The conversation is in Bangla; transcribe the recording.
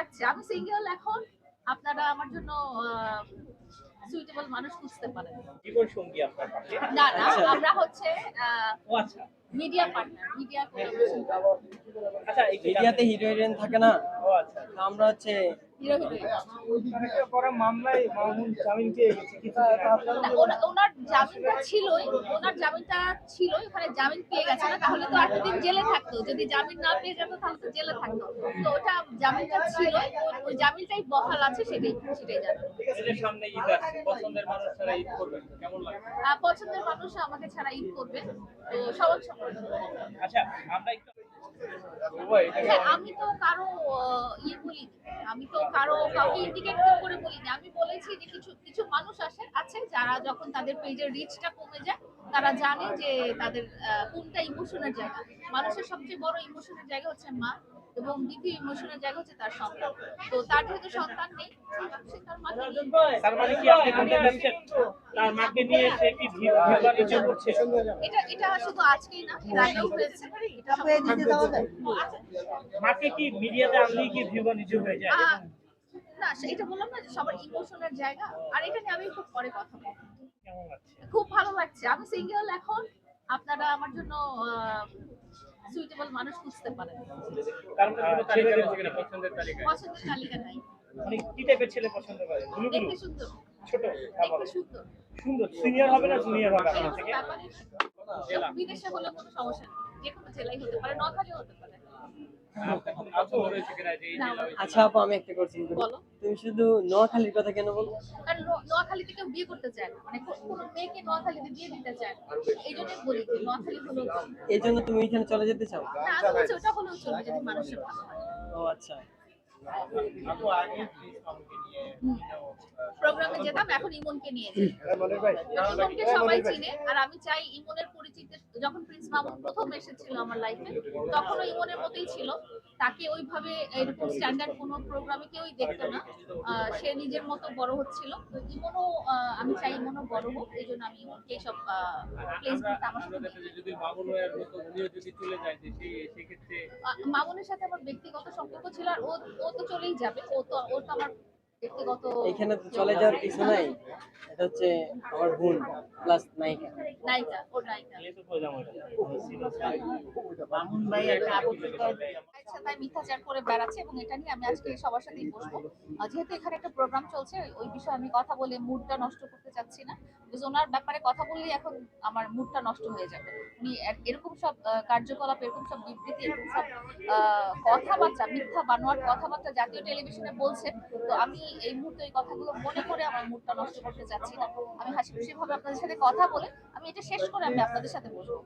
লাগছে। আমি সিঙ্গেল এখন। আপনারা আমার জন্য সুইটেবল মানুষ খুঁজতে পারেন। জীবন সঙ্গী আপনার না না আমরা হচ্ছে ও আচ্ছা। মিডিয়া পার্টনার মিডিয়া কোলাবোরেশন আচ্ছা মিডিয়াতে হিরো হিরোইন থাকে না ও আচ্ছা। আমরা হচ্ছে হিরো হিরোইন করা মামলায় মামুন জামিন পেয়ে গেছে কিছু না, ওনার জামিনটা ছিলই ওনার জামিনটা ছিল ওখানে জামিন পেয়ে গেছে না তাহলে তো এতদিন জেলে থাকতো। যদি জামিন না পেয়ে যেত তাহলে তো জেলে থাকতো। তো ওটা জামিনটা ছিল ওই- জামিনটাই বহাল আছে সেটাই সেটাই জানেন সামনে ঈদ আসছে পছন্দের মানুষ ছাড়া ঈদ করবেন কেমন লাগে? পছন্দের মানুষ আমাকে ছাড়া ঈদ করবে তো সবার সমান। আচ্ছা আমরা একটু হ্যাঁ, আমি তো কারও ইয়ে বলিনি। আমি তো কারও কাউকে ইন্ডিকেট করে বলিনি। আমি বলেছি যে কিছু কিছু মানুষ আসে আছে যারা যখন তাদের পেজের রিচটা কমে যায় তারা জানে যে তাদের কোনটা ইমোশনের জায়গা। মানুষের সবচেয়ে বড় ইমোশনের জায়গা হচ্ছে মা। এবং দ্বিতীয় ইমোশনের জায়গা হচ্ছে তার সন্তান। তো তার যেহেতু সন্তান নেই তার মানে কি আপনি তার মাকে নিয়ে সে কি করছে? এটা এটা শুধু আজকেই না এর আগেও হয়েছে। এটা সব- মাকে কি মিডিয়াতে আনলেই কি ভিউয়ারিটি হয়ে যায়? না এটা বললাম না যে সবার ইমোশনের জায়গা। আর এটা নিয়ে আমি খুব পরে কথা বলব। খুব ভালো লাগছে। আমি সিঙ্গেল এখন। আপনারা আমার জন্য সুইটেবল মানুষ খুঁজতে পারেন কারণ কোনো তালিকা রয়েছে পছন্দের তালিকা নাই। মানে কি টাইপের ছেলে পছন্দ করে? গুলু গুলু দেখতে সুন্দর। ছোট? দেখতে সুন্দর। সুন্দর। সিনিয়র হবে না জুনিয়র হবে আপনার থেকে? বিদেশে হলে কোনো সমস্যা নেই। যে কোনো জেলাই হতে পারে নখালি হতে পারে। জেলা আচ্ছা আপু আমি একটা কোশ্চেন করি। তুমি শুধু নোয়াখালীর কথা কেন বলো কারণ নো- নোয়াখালীতে কেউ বিয়ে করতে চায় না। মানে কোনো মেয়েকে নোয়াখালীতে বিয়ে দিতে চায় না। এই জন্যই বলি যে নোয়াখালী হলো এই জন্য তুমি এখানে চলে যেতে চাও? না আমি ওটা হলেও চলবে যদি মানুষের ভালো হয়। ও আচ্ছা। প্রোগ্রামে যেতাম এখন ইমনকে নিয়ে যাই। ইমনকে সবাই চিনে আর আমি চাই ইমনের পরিচিতি যখন প্রিন্স মামুন প্রথম এসেছিল আমার লাইফে তখনও ইমনের মতোই ছিল। তাকে ওইভাবে এরকম স্ট্যান্ডার্ড কোনো প্রোগ্রামে কেউই দেখতো না। সে নিজের মতো বড় হচ্ছিল। ইমনও আমি চাই ইমনও বড় হোক, এই জন্য আমি ইমনকে এইসব মামুনের সাথে আমার ব্যক্তিগত সম্পর্ক ছিল আর ও ও তো চলেই যাবে। ও তো ও তো আমার ব্যক্তিগত এখানে তো চলে যাওয়ার কিছু নাই। এটা হচ্ছে আমার বোন প্লাস নায়িকা। নায়িকা ওর নায়িকা। মামুন ভাই একটা আপাতত আচ্ছা মিথ্যাচার করে বেড়াচ্ছে এবং এটা নিয়ে আমি আজকে সবার সাথেই বসবো। যেহেতু এখানে একটা প্রোগ্রাম চলছে ওই- বিষয়ে আমি কথা বলে মুডটা নষ্ট করতে চাচ্ছি না। বিকজ ওনার ব্যাপারে কথা বললেই এখন আমার মুডটা নষ্ট হয়ে যাবে। উনি এরকম সব কার্যকলাপ এরকম সব বিবৃতি এরকম সব আহ, কথাবার্তা মিথ্যা বানোয়ার কথাবার্তা জাতীয় টেলিভিশনে বলছেন তো আমি এই মুহূর্তে ওই কথাগুলো মনে করে আমার মুডটা নষ্ট করতে চাচ্ছি না আমি হাসি খুশি ভাবে আপনাদের সাথে কথা বলে আমি এটা শেষ করে আমি আপনাদের সাথে বসবো।